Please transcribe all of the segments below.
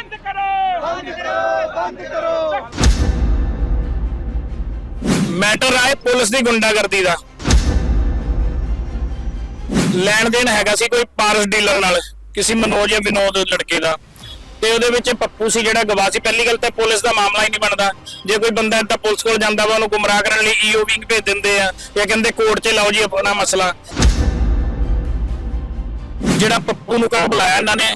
ਬੰਦ ਕਰੋ। ਬੰਦ ਕਰੋ ਬੰਦ ਕਰੋ। ਮੈਟਰ ਆਏ ਪੁਲਿਸ ਦੀ ਗੁੰਡਾਗਰਦੀ ਦਾ। ਲੈਣ ਦੇਣ ਹੈਗਾ ਸੀ ਕੋਈ ਪਾਰਸ ਡੀਲਰ ਨਾਲ ਕਿਸੇ ਮਨੋਜ ਜਾਂ ਵਿਨੋਦ ਲੜਕੇ ਦਾ। ਤੇ ਉਹਦੇ ਵਿੱਚ ਪੱਪੂ ਸੀ ਜਿਹੜਾ ਗਵਾਹ ਸੀ। ਪਹਿਲੀ ਗੱਲ ਤਾਂ ਪੁਲਿਸ ਦਾ ਮਾਮਲਾ ਹੀ ਨਹੀਂ ਬਣਦਾ। ਜੇ ਕੋਈ ਬੰਦਾ ਏਦਾਂ ਪੁਲਿਸ ਕੋਲ ਜਾਂਦਾ ਵਾ ਉਹਨੂੰ ਗੁੰਮਰਾਹ ਕਰਨ ਲਈ ਈਓ ਵਿੰਗ ਭੇਜ ਦਿੰਦੇ ਆ। ਜਾਂ ਕਹਿੰਦੇ ਕੋਰਟ 'ਚ ਲਾਓ ਜੀ ਆਪਣਾ ਮਸਲਾ। ਜਿਹੜਾ ਪੱਪੂ ਨੂੰ ਕਾ ਬੁਲਾਇਆ ਇਹਨਾਂ ਨੇ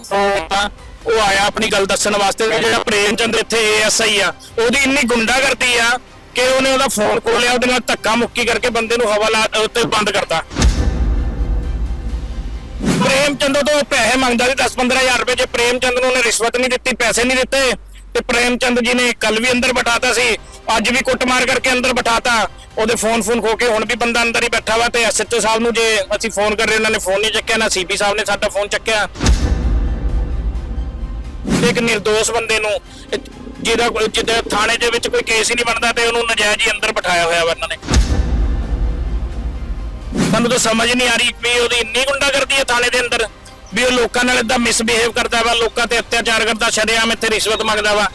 ਤਾਂ ਉਹ ਆਇਆ ਆਪਣੀ ਗੱਲ ਦੱਸਣ ਵਾਸਤੇ ਤੇ ਜਿਹੜਾ ਪ੍ਰੇਮ ਚੰਦ ਇੱਥੇ ਏਐਸਆਈ ਆ, ਉਹਦੀ ਇੰਨੀ ਗੁੰਡਾਗਰਦੀ ਆ ਕਿ ਉਹਨੇ ਉਹਦਾ ਫੋਨ ਖੋਲਿਆ ਉਹਦੇ ਨਾਲ ਧੱਕਾ ਮੁੱਕੀ ਕਰਕੇ ਬੰਦੇ ਨੂੰ ਹਵਾਲਾ ਉੱਤੇ ਬੰਦ ਕਰਤਾ। ਪ੍ਰੇਮ ਚੰਦ ਤੋਂ ਪੈਸੇ ਮੰਗਦਾ ਸੀ 10-15000 ਰੁਪਏ, ਜੇ ਪ੍ਰੇਮ ਚੰਦ ਨੂੰ ਉਹਨੇ ਰਿਸ਼ਵਤ ਨਹੀਂ ਦਿੱਤੀ, ਪੈਸੇ ਨਹੀਂ ਦਿੱਤੇ, ਤੇ ਪ੍ਰੇਮ ਚੰਦ ਜੀ ਨੇ ਕੱਲ ਵੀ ਅੰਦਰ ਬਿਠਾਤਾ ਸੀ, ਅੱਜ ਵੀ ਕੁੱਟਮਾਰ ਕਰਕੇ ਅੰਦਰ ਬਿਠਾਤਾ। ਉਹਦੇ ਫੋਨ ਫੋਨ ਖੋ ਕੇ ਹੁਣ ਵੀ ਬੰਦਾ ਅੰਦਰ ਹੀ ਬੈਠਾ ਵਾ, ਤੇ ਐਸਐਚਓ ਸਾਹਿਬ ਨੂੰ ਜੇ ਅਸੀਂ ਫੋਨ ਕਰ ਰਹੇ, ਉਹਨਾਂ ਨੇ ਫੋਨ ਨਹੀਂ ਚੱਕਿਆ, ਨਾ ਸੀਪੀ ਸਾਹਿਬ ਨੇ ਸਾਡਾ ਫੋਨ ਚੱਕਿਆ। ਇੱਕ નિર્ਦੋਸ਼ ਬੰਦੇ ਨੂੰ ਜਿਹਦਾ ਕੋਈ, ਜਿਹਦੇ ਥਾਣੇ ਦੇ ਵਿੱਚ ਕੋਈ ਕੇਸ ਹੀ ਨਹੀਂ ਬਣਦਾ ਤੇ ਉਹਨੂੰ ਨਜਾਇਜ਼ ਹੀ ਅੰਦਰ ਬਿਠਾਇਆ ਹੋਇਆ ਵਾ ਨੇ। ਸਾਨੂੰ ਤਾਂ ਸਮਝ ਨਹੀਂ ਆ ਰਹੀ ਵੀ ਉਹਦੀ ਇੰਨੀ ਗੁੰਡਾਗਰਦੀ ਹੈ ਥਾਣੇ ਦੇ ਅੰਦਰ, ਵੀ ਉਹ ਲੋਕਾਂ ਨਾਲ ਇਦਾਂ ਮਿਸਬਿਹੇਵ ਕਰਦਾ ਵਾ, ਲੋਕਾਂ ਤੇ ਅਤਿਆਚਾਰ ਕਰਦਾ, ਸ਼ਰਿਆਮ ਇੱਥੇ ਰਿਸ਼ਵਤ ਮੰਗਦਾ ਵਾ।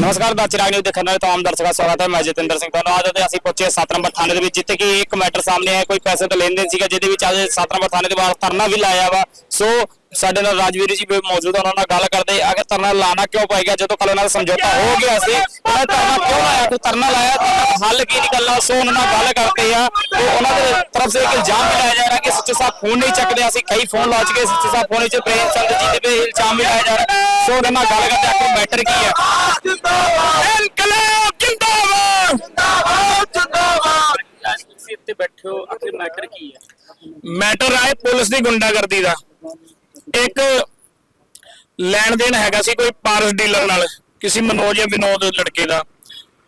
ਨਮਸਕਾਰ ਦਾ ਚਿਰਾਗ ਨਿਊਜ਼ ਦੇਖਣ ਵਾਲੇ ਤਮਾਮ ਦਰਸ਼ਕਾਂ ਦਾ ਸਵਾਗਤ ਹੈ। ਮੈਂ ਜਤਿੰਦਰ ਸਿੰਘ ਤੁਹਾਨੂੰ ਅੱਜ ਤੇ ਅਸੀਂ ਪਹੁੰਚੇ 7 ਨੰਬਰ ਥਾਣੇ ਦੇ ਵਿੱਚ, ਜਿੱਥੇ ਕਿ ਇੱਕ ਮੈਟਰ ਸਾਹਮਣੇ ਆਇਆ, ਕੋਈ ਪੈਸੇ ਦਾ ਲੈਣ ਦੇਣ ਸੀਗਾ, ਜਿਹਦੇ ਵਿੱਚ ਅੱਜ 7 ਨੰਬਰ ਥਾਣੇ ਦੇ ਬਾਹਰ ਧਰਨਾ ਵੀ ਲਾਇਆ ਵਾ। ਸੋ ਸਾਡੇ ਨਾਲ ਰਾਜਵੀਰ ਜੀ ਵੀ ਮੌਜੂਦ ਆ ਉਹਨਾਂ ਨਾਲ ਗੱਲ ਕਰਦੇ ਆ ਕਿ ਧਰਨਾ ਲਾਣਾ ਕਿਉਂ ਪੈ ਗਿਆ? ਜਦੋਂ ਕੱਲ ਉਹਨਾਂ ਦਾ ਸਮਝੌਤਾ ਹੋ ਗਿਆ ਸੀ ਉਹਨਾਂ ਧਰਨਾ ਕਿਉਂ ਲਾਇਆ? ਕੋਈ ਧਰਨਾ ਲਾਇਆ ਤਾਂ ਹੱਲ ਕੀ ਨਿਕਲਣਾ ਸੋ ਉਹਨਾਂ ਨਾਲ ਗੱਲ ਕਰਦੇ ਆ ਤੇ ਉਹਨਾਂ ਦੇ ਤਰਫ ਸੇ ਇੱਕ ਇਲਜ਼ਾਮ ਵੀ ਲਾਇਆ ਜਾ ਰਿਹਾ ਕਿ ਸੱਚੇ ਸਾਹਿਬ ਫੋਨ ਨਹੀਂ ਚੱਕਦੇ ਅਸੀਂ ਕਈ ਫੋਨ ਲਾ ਚੁੱਕੇ ਸੱਚੇ ਸਾਹਿਬ ਫੋਨ ਵਿੱਚ ਪ੍ਰੇਮ ਚੰਦ ਜੀ ਦੇ ਵੀ ਇਲਜ਼ਾਮ ਵੀ ਲਾਇਆ ਜਾ ਰਿਹਾ ਸੋ ਉਹਨਾਂ ਨਾਲ ਗੱਲ ਕਰਦੇ ਆਖਿਰ ਮੈਟਰ ਕੀ ਹੈ ਜਿੰਦਾਬਾਦ। ਇਨਕਲਾਬ ਜਿੰਦਾਬਾਦ! ਜਿੰਦਾਬਾਦ ਜਿੰਦਾਬਾਦ। ਤੁਸੀਂ ਇੱਥੇ ਬੈਠੇ ਹੋ ਆਖਿਰ ਮੈਟਰ ਕੀ ਹੈ ਮੈਟਰ ਆਏ ਪੁਲਿਸ ਦੀ ਗੁੰਡਾਗਰਦੀ ਦਾ। ਇੱਕ ਲੈਣ ਦੇਣ ਹੈਗਾ ਸੀ ਕੋਈ ਪਾਰਸ ਡੀਲਰ ਨਾਲ, ਕਿਸੇ ਮਨੋਜ ਜਾਂ ਵਿਨੋਦ ਲੜਕੇ ਦਾ।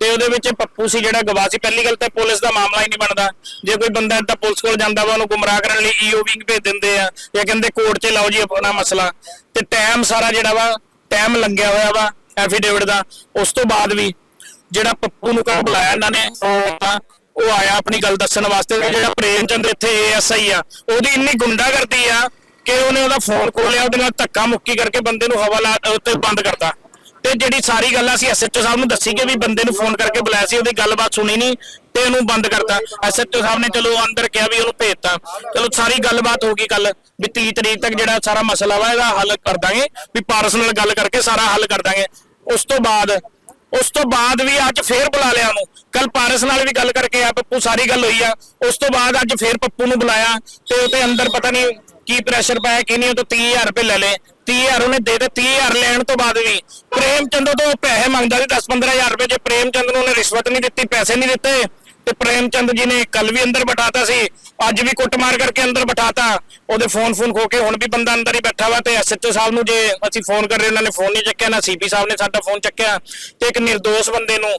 ਤੇ ਉਹਦੇ ਵਿੱਚ ਪੱਪੂ ਸੀ ਜਿਹੜਾ ਗਵਾਹ ਸੀ। ਪਹਿਲੀ ਗੱਲ ਤਾਂ ਪੁਲਿਸ ਦਾ ਮਾਮਲਾ ਹੀ ਨਹੀਂ ਬਣਦਾ। ਜੇ ਕੋਈ ਬੰਦਾ ਏਦਾਂ ਪੁਲਿਸ ਕੋਲ ਜਾਂਦਾ ਵਾ, ਉਹਨੂੰ ਗੁੰਮਰਾਹ ਕਰਨ ਲਈ ਈਓ ਭੇਜ ਦਿੰਦੇ ਆ ਜਾਂ ਕਹਿੰਦੇ ਕੋਰਟ 'ਚ ਲਾਓ ਜੀ ਆਪਣਾ ਮਸਲਾ। ਤੇ ਟਾਈਮ ਸਾਰਾ ਜਿਹੜਾ ਵਾ ਟਾਈਮ ਲੱਗਿਆ ਹੋਇਆ ਵਾ ਐਫੀਡੇਵਿਟ ਦਾ। ਉਸ ਤੋਂ ਬਾਅਦ ਵੀ ਜਿਹੜਾ ਪੱਪੂ ਨੂੰ ਕਾ ਬੁਲਾਇਆ ਇਹਨਾਂ ਨੇ, ਉਹ ਆਇਆ ਆਪਣੀ ਗੱਲ ਦੱਸਣ ਵਾਸਤੇ। ਜਿਹੜਾ ਪ੍ਰੇਮ ਚੰਦ ਇੱਥੇ ਏਐਸਆਈ ਆ, ਉਹਦੀ ਇੰਨੀ ਗੁੰਡਾਗਰਦੀ ਆ ਕਿ ਉਹਨੇ ਉਹਦਾ ਫੋਨ ਖੋਲਿਆ ਉਹਦੇ ਨਾਲ ਧੱਕਾ ਮੁੱਕੀ ਕਰਕੇ ਬੰਦੇ ਨੂੰ ਹਵਾਲਾ ਉੱਤੇ ਬੰਦ ਕਰਤਾ। ਤੇ ਜਿਹੜੀ ਸਾਰੀ ਗੱਲ ਅਸੀਂ ਐਸਐਚਓ ਸਾਹਿਬ ਨੂੰ ਦੱਸੀ ਕਿ ਵੀ ਬੰਦੇ ਨੂੰ ਫੋਨ ਕਰਕੇ ਬੁਲਾਇਆ ਸੀ, ਉਹਦੀ ਗੱਲਬਾਤ ਸੁਣੀ ਨਹੀਂ ਤੇ ਉਹਨੂੰ ਬੰਦ ਕਰਤਾ। ਐਸਐਚਓ ਸਾਹਿਬ ਨੇ ਚਲੋ ਅੰਦਰ ਕਿਹਾ ਵੀ ਉਹਨੂੰ ਭੇਜਤਾ। ਚਲੋ ਸਾਰੀ ਗੱਲਬਾਤ ਹੋ ਗਈ ਕੱਲ ਵੀ 30 ਤਰੀਕ ਤੱਕ ਜਿਹੜਾ ਸਾਰਾ ਮਸਲਾ ਵਾ, ਇਹਦਾ ਹੱਲ ਕਰ ਦਾਂਗੇ, ਵੀ ਪਾਰਸ ਨਾਲ ਗੱਲ ਕਰਕੇ ਸਾਰਾ ਹੱਲ ਕਰ ਦਾਂਗੇ। ਉਸ ਤੋਂ ਬਾਅਦ, ਉਸ ਤੋਂ ਬਾਅਦ ਵੀ ਅੱਜ ਫੇਰ ਬੁਲਾ ਲਿਆ ਉਹਨੂੰ। ਕੱਲ ਪਾਰਸ ਨਾਲ ਵੀ ਗੱਲ ਕਰਕੇ ਆ, ਪੱਪੂ ਸਾਰੀ ਗੱਲ ਹੋਈ ਆ। ਉਸ ਤੋਂ ਬਾਅਦ ਅੱਜ ਫੇਰ ਪੱਪੂ ਨੂੰ ਬੁਲਾਇਆ ਤੇ ਉਹਦੇ ਅੰਦਰ ਪਤਾ ਨਹੀਂ ਕੀ ਪ੍ਰੈਸ਼ਰ ਪਾਇਆ, ਕਿ ਨਹੀਂ, ਉਹ ਤੋਂ 30000 ਰੁਪਏ ਲੈ ਲਏ। 30000 ਉਹਨੇ ਦੇ ਦੇ 30000 ਲੈਣ ਤੋਂ ਬਾਅਦ ਵੀ। ਪ੍ਰੇਮ ਚੰਦ ਤੋਂ ਪੈਸੇ ਮੰਗਦਾ ਸੀ 10-15000 ਰੁਪਏ। ਜੇ ਪ੍ਰੇਮ ਚੰਦ ਨੂੰ ਉਹਨੇ ਰਿਸ਼ਵਤ ਨਹੀਂ ਦਿੱਤੀ, ਪੈਸੇ ਨਹੀਂ ਦਿੱਤੇ, ਤੇ ਪ੍ਰੇਮ ਚੰਦ ਜੀ ਨੇ ਕੱਲ ਵੀ ਅੰਦਰ ਬਿਠਾਤਾ ਸੀ, ਅੱਜ ਵੀ ਕੁੱਟਮਾਰ ਕਰਕੇ ਅੰਦਰ ਬਿਠਾਤਾ। ਉਹਦੇ ਫੋਨ ਫੋਨ ਖੋ ਕੇ ਹੁਣ ਵੀ ਬੰਦਾ ਅੰਦਰ ਹੀ ਬੈਠਾ ਵਾ, ਤੇ ਐਸਐਚਓ ਸਾਹਿਬ ਨੂੰ ਜੇ ਅਸੀਂ ਫੋਨ ਕਰ ਰਹੇ, ਉਹਨਾਂ ਨੇ ਫੋਨ ਨਹੀਂ ਚੱਕਿਆ, ਨਾ ਸੀਪੀ ਸਾਹਿਬ ਨੇ ਸਾਡਾ ਫੋਨ ਚੱਕਿਆ। ਤੇ ਇੱਕ ਨਿਰਦੋਸ਼ ਬੰਦੇ ਨੂੰ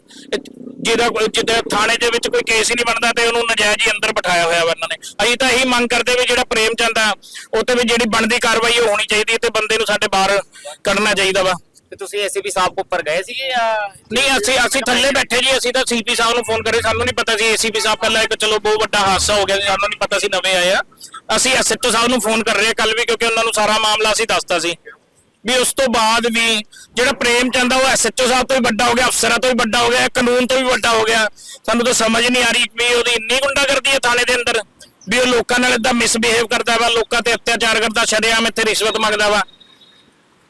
ਜਿਹਦਾ ਕੋਈ- ਜਿਹਦੇ ਥਾਣੇ ਦੇ ਵਿੱਚ ਕੋਈ ਕੇਸ ਹੀ ਨਹੀਂ ਬਣਦਾ ਤੇ ਉਹਨੂੰ ਨਜਾਇਜ਼ ਹੀ ਅੰਦਰ ਬਿਠਾਇਆ ਹੋਇਆ ਵਾ ਇਹਨਾਂ ਨੇ। ਅਸੀਂ ਤਾਂ ਇਹੀ ਮੰਗ ਕਰਦੇ ਵੀ ਜਿਹੜਾ ਪ੍ਰੇਮ ਚੰਦ ਆ ਉਹ ਤੇ ਵੀ ਜਿਹੜੀ ਬਣਦੀ ਕਾਰਵਾਈ ਉਹ ਹੋਣੀ ਚਾਹੀਦੀ ਤੇ ਬੰਦੇ ਨੂੰ ਸਾਡੇ ਬਾਹਰ ਕੱਢਣਾ ਚਾਹੀਦਾ ਵਾ। ਤੇ ਤੁਸੀਂ ਐਸਪੀ ਸਾਹਿਬ ਕੋ ਉੱਪਰ ਗਏ ਸੀਗੇ ਜਾਂ ਨਹੀਂ ਅਸੀਂ ਅਸੀਂ ਥੱਲੇ ਬੈਠੇ ਜੀ ਅਸੀਂ ਤਾਂ ਸੀਪੀ ਸਾਹਿਬ ਨੂੰ ਫੋਨ ਕਰੇ ਸਾਨੂੰ ਨਹੀਂ ਪਤਾ ਸੀ ਏਸੀਪੀ ਸਾਹਿਬ ਪਹਿਲਾਂ ਇੱਕ ਚਲੋ ਬਹੁਤ ਵੱਡਾ ਹਾਦਸਾ ਹੋ ਗਿਆ ਸੀ ਸਾਨੂੰ ਨਹੀਂ ਪਤਾ ਸੀ ਨਵੇਂ ਆਏ ਆ। ਅਸੀਂ ਐਸਐਚਓ ਸਾਹਿਬ ਨੂੰ ਫੋਨ ਕਰ ਰਹੇ ਕੱਲ ਵੀ ਕਿਉਂਕਿ ਉਹਨਾਂ ਨੂੰ ਸਾਰਾ ਮਾਮਲਾ ਅਸੀਂ ਦੱਸਤਾ ਸੀ। ਵੀ ਉਸ ਤੋਂ ਬਾਅਦ ਵੀ ਜਿਹੜਾ ਪ੍ਰੇਮ ਚੰਦ ਆ ਉਹ ਐਸਐਚਓ ਸਾਹਿਬ ਤੋਂ ਵੀ ਵੱਡਾ ਹੋ ਗਿਆ ਅਫਸਰਾਂ ਤੋਂ ਵੀ ਵੱਡਾ ਹੋ ਗਿਆ ਕਾਨੂੰਨ ਤੋਂ ਵੀ ਵੱਡਾ ਹੋ ਗਿਆ। ਸਾਨੂੰ ਤਾਂ ਸਮਝ ਨਹੀਂ ਆ ਰਹੀ ਵੀ ਉਹਦੀ ਇੰਨੀ ਗੁੰਡਾਗਰਦੀ ਹੈ ਥਾਣੇ ਦੇ ਅੰਦਰ ਵੀ ਉਹ ਲੋਕਾਂ ਨਾਲ ਇਦਾਂ ਮਿਸਬਿਹੇਵ ਕਰਦਾ ਵਾ ਲੋਕਾਂ ਤੇ ਅਤਿਆਚਾਰ ਕਰਦਾ ਸ਼ਰੇਆਮ ਇੱਥੇ ਰਿਸ਼ਵਤ ਮੰਗਦਾ ਵਾ।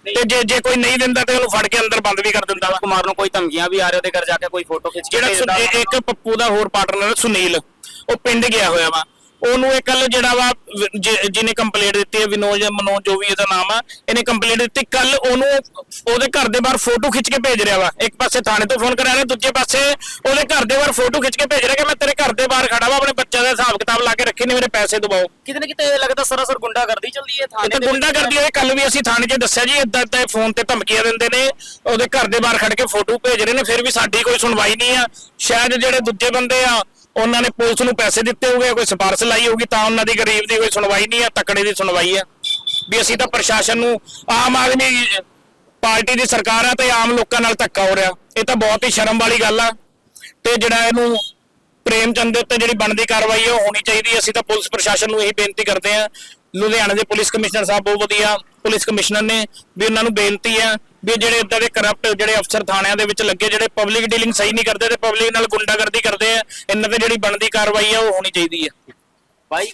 ਤੇ ਜੇ ਜੇ ਕੋਈ ਨਹੀਂ ਦਿੰਦਾ ਤੇ ਉਹਨੂੰ ਫੜ ਕੇ ਅੰਦਰ ਬੰਦ ਵੀ ਕਰ ਦਿੰਦਾ ਵਾ। ਕੁਮਾਰ ਨੂੰ ਕੋਈ ਧਮਕੀਆਂ ਵੀ ਆ ਰਹੇ ਉਹਦੇ ਘਰ ਜਾ ਕੇ ਕੋਈ ਫੋਟੋ ਖਿੱਚ ਕੇ ਜਿਹੜਾ ਇੱਕ ਪੱਪੂ ਦਾ ਹੋਰ ਪਾਰਟਨਰ ਸੁਨੀਲ। ਉਹ ਪਿੰਡ ਗਿਆ ਹੋਇਆ ਵਾ। ਉਹਨੂੰ ਇਹ ਕੱਲ ਜਿਹੜਾ ਵਾ ਜਿਹਨੇ ਕੰਪਲੇਂਟ ਦਿੱਤੀ ਹੈ ਵਿਨੋਦ ਜਾਂ ਮਨੋਜ ਜੋ ਵੀ ਇਹਦਾ ਨਾਮ ਆ ਇਹਨੇ ਕੰਪਲੇਂਟ ਦਿੱਤੀ। ਕੱਲ ਉਹਨੂੰ ਉਹਦੇ ਘਰ ਦੇ ਬਾਹਰ ਫੋਟੋ ਖਿੱਚ ਕੇ ਭੇਜ ਰਿਹਾ ਵਾ। ਇੱਕ ਪਾਸੇ ਥਾਣੇ ਤੋਂ ਫੋਨ ਕਰਿਆ ਨੇ ਦੂਜੇ ਪਾਸੇ ਉਹਦੇ ਘਰ ਦੇ ਬਾਹਰ ਫੋਟੋ ਖਿੱਚ ਕੇ ਭੇਜ ਰਿਹਾ ਕਿ ਮੈਂ ਤੇਰੇ ਘਰ ਦੇ ਬਾਹਰ ਖੜਾ ਵਾ ਆਪਣੇ ਬੱਚਿਆਂ ਦਾ ਹਿਸਾਬ ਕਿਤਾਬ ਲਾ ਕੇ ਰੱਖੀ ਨਹੀਂ ਮੇਰੇ ਪੈਸੇ ਦਬਾਓ। ਕਿਤੇ ਨਾ ਕਿਤੇ ਲੱਗਦਾ ਸਰਾਸਰ ਗੁੰਡਾਗਰਦੀ ਚੱਲਦੀ ਹੈ ਥਾਣੇ ਤਾਂ। ਗੁੰਡਾ ਕਰਦੀ ਹੈ ਕੱਲ ਵੀ ਅਸੀਂ ਥਾਣੇ 'ਚ ਦੱਸਿਆ ਜੀ ਇਦਾਂ ਇਦਾਂ ਫੋਨ ਤੇ ਧਮਕੀਆਂ ਦਿੰਦੇ ਨੇ ਉਹਦੇ ਘਰ ਦੇ ਬਾਹਰ ਖੜ ਕੇ ਫੋਟੋ ਭੇਜ ਰਹੇ ਨੇ ਫਿਰ ਵੀ ਸਾਡੀ ਕੋਈ ਸੁਣਵਾਈ ਨਹੀਂ ਆ। ਸ਼ਾਇਦ ਜਿਹੜੇ ਦੂਜੇ ਬੰਦੇ ਆ ਉਹਨਾਂ ਨੇ ਪੁਲਿਸ ਨੂੰ ਪੈਸੇ ਦਿੱਤੇ ਹੋਗੇ, ਕੋਈ ਸਿਫਾਰਿਸ਼ ਲਾਈ ਹੋਗੀ ਤਾਂ ਉਹਨਾਂ ਦੀ ਗਰੀਬ ਦੀ ਕੋਈ ਸੁਣਵਾਈ ਨਹੀਂ ਆ ਤਕੜੇ ਦੀ ਸੁਣਵਾਈ ਆ ਵੀ ਅਸੀਂ ਤਾਂ ਪ੍ਰਸ਼ਾਸਨ ਨੂੰ ਆਮ ਆਦਮੀ ਪਾਰਟੀ ਦੀ ਸਰਕਾਰ ਆ ਤੇ ਆਮ ਲੋਕਾਂ ਨਾਲ ਧੱਕਾ ਹੋ ਰਿਹਾ। ਇਹ ਤਾਂ ਬਹੁਤ ਹੀ ਸ਼ਰਮ ਵਾਲੀ ਗੱਲ ਆ। ਤੇ ਜਿਹੜਾ ਇਹਨੂੰ ਪ੍ਰੇਮ ਚੰਦ ਦੇ ਉੱਤੇ ਜਿਹੜੀ ਬਣਦੀ ਕਾਰਵਾਈ ਹੈ ਉਹ ਹੋਣੀ ਚਾਹੀਦੀ ਹੈ। ਅਸੀਂ ਤਾਂ ਪੁਲਿਸ ਪ੍ਰਸ਼ਾਸਨ ਨੂੰ ਇਹੀ ਬੇਨਤੀ ਕਰਦੇ ਹਾਂ ਲੁਧਿਆਣਾ ਦੇ ਪੁਲਿਸ ਕਮਿਸ਼ਨਰ ਸਾਹਿਬ ਬਹੁਤ ਵਧੀਆ ਪੁਲਿਸ ਕਮਿਸ਼ਨਰ ਨੇ ਵੀ ਉਹਨਾਂ ਨੂੰ ਬੇਨਤੀ ਆ ਵੀ ਜਿਹੜੇ ਇਦਾਂ ਦੇ ਕਰਪਟ ਜਿਹੜੇ ਅਫਸਰ ਥਾਣਿਆਂ ਦੇ ਵਿੱਚ ਲੱਗੇ, ਜਿਹੜੇ ਪਬਲਿਕ ਡੀਲਿੰਗ ਸਹੀ ਨਹੀਂ ਕਰਦੇ ਤੇ ਪਬਲਿਕ ਨਾਲ ਗੁੰਡਾਗਰਦੀ ਕਰਦੇ ਆ, ਇਹਨਾਂ ਤੇ ਜਿਹੜੀ ਬਣਦੀ ਕਾਰਵਾਈ ਆ, ਉਹ ਹੋਣੀ ਚਾਹੀਦੀ ਹੈ ਬਾਈ